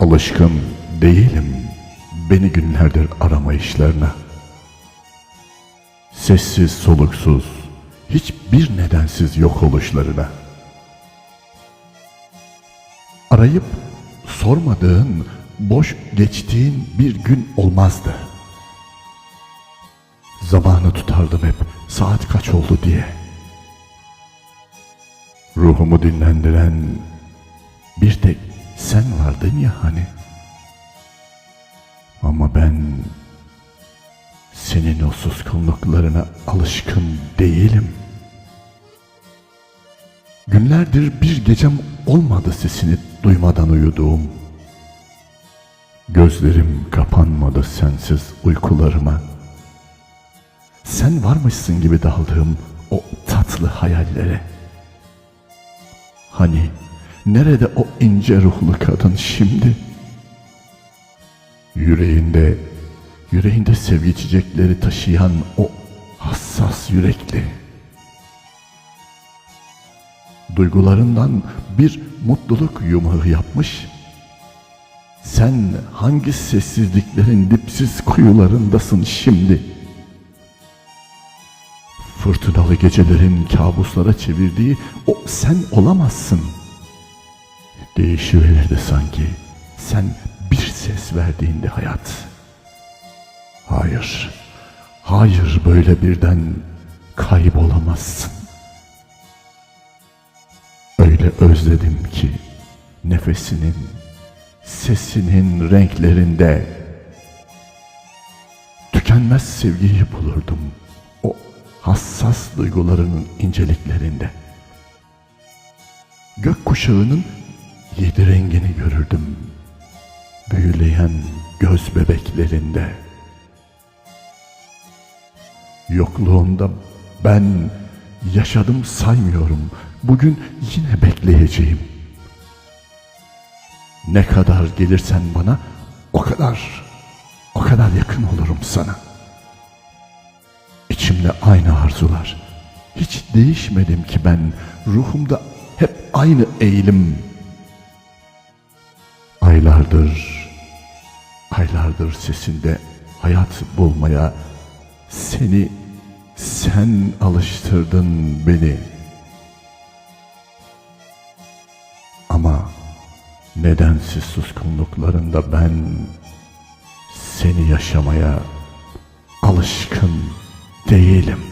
Alışkın değilim beni günlerdir aramayışlarına. Sessiz soluksuz, hiçbir nedensiz yok oluşlarına. Arayıp sormadığın, boş geçtiğin bir gün olmazdı. Zamanı tutardım hep saat kaç oldu diye. Ruhumu dinlendiren bir tek sen vardın ya hani. Ama ben senin o suskunluklarına alışkın değilim. Günlerdir bir gecem olmadı sesini duymadan uyuduğum. Gözlerim kapanmadı sensiz uykularıma. Sen varmışsın gibi daldığım o tatlı hayallere. Hani nerede o ince ruhlu kadın şimdi? Yüreğinde, yüreğinde sevgi çiçekleri taşıyan o hassas yürekli. Duygularından bir mutluluk yumağı yapmış. Sen hangi sessizliklerin dipsiz kuyularındasın şimdi? Fırtınalı gecelerin kabuslara çevirdiği o sen olamazsın. Değişiverirdi sanki. Sen bir ses verdiğinde hayat. Hayır, hayır böyle birden kaybolamazsın. Öyle özledim ki nefesinin, sesinin renklerinde tükenmez sevgiyi bulurdum o hassas duygularının inceliklerinde. Gök kuşağının yedi rengini görürdüm büyüleyen göz bebeklerinde. Yokluğunda ben yaşadım saymıyorum. Bugün yine bekleyeceğim. Ne kadar gelirsen bana o kadar, o kadar yakın olurum sana. İçimde aynı arzular. Hiç değişmedim ki ben. Ruhumda hep aynı eğilim. Aylardır, aylardır sesinde hayat bulmaya seni, sen alıştırdın beni. Ama nedensiz suskunluklarında ben seni yaşamaya alışkın değilim.